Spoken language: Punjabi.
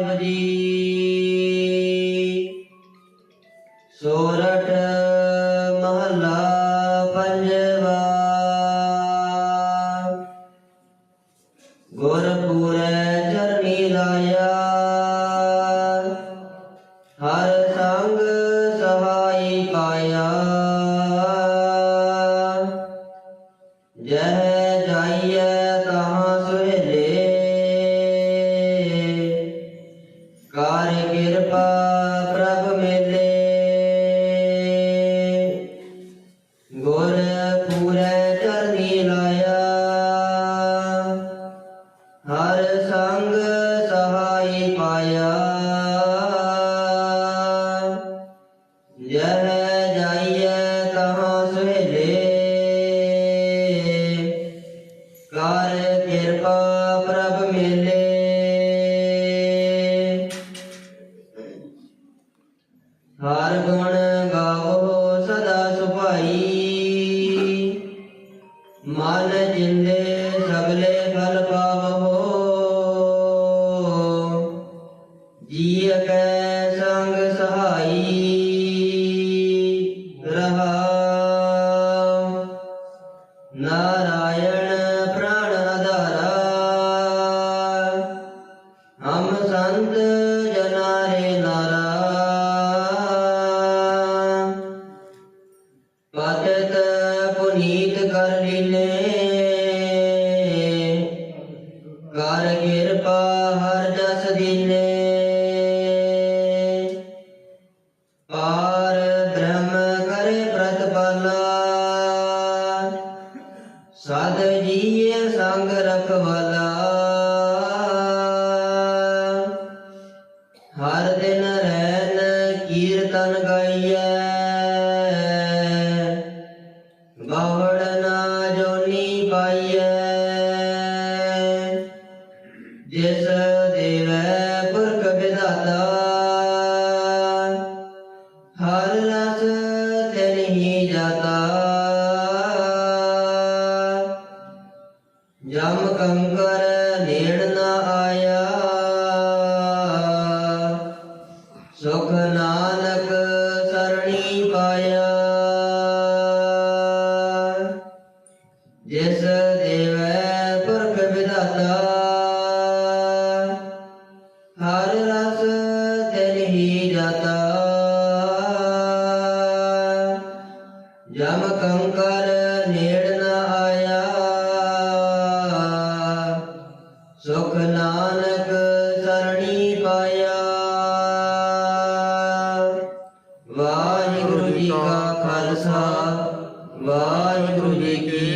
ਜੀ। ਸੋਰਠ ਮਹੱਲਾ ਪੰਜਵਾ। ਗੁਰਪੂਰੈ ਚਰਨੀ ਲਾਇਆ। ਹਰ ਸਹਾਈ ਪਾਇਆ। ਜਹ ਜਾਈਏ ਤਹਾਂ ਸੁਹੇਲੇ ਕਰ ਕਿਰਪਾ ਪ੍ਰਭ ਮੇਲੇ। ਜੀਏ ਸੰਗ ਰਖਵਾਲਾ। ਹਰ ਦਿਨ ਰਹਿਨ ਕੀਰਤਨ ਗਾਈਐ। ਬਾਵੜ ਨਾ ਜੋਨੀ ਪਾਈਐ। ਜਮ ਕੰਕਰ ਨੇੜ ਨਾ ਆਇਆ। ਸੁਖ ਨਾਨਕ ਸਰਣੀ ਪਾਇਆ। ਜਿਸ ਦੇਵੈ ਪੁਰਖ ਵਿਦਾਤਾ ਹਰ ਰਸ ਤਿਨ ਹੀ ਜਾਤਾ। ਜਮ ਕੰਕਰ ਨੇੜ ਨਾ ਆਇਆ। ਵਾਹਿਗੁਰੂ ਜੀ ਕੀ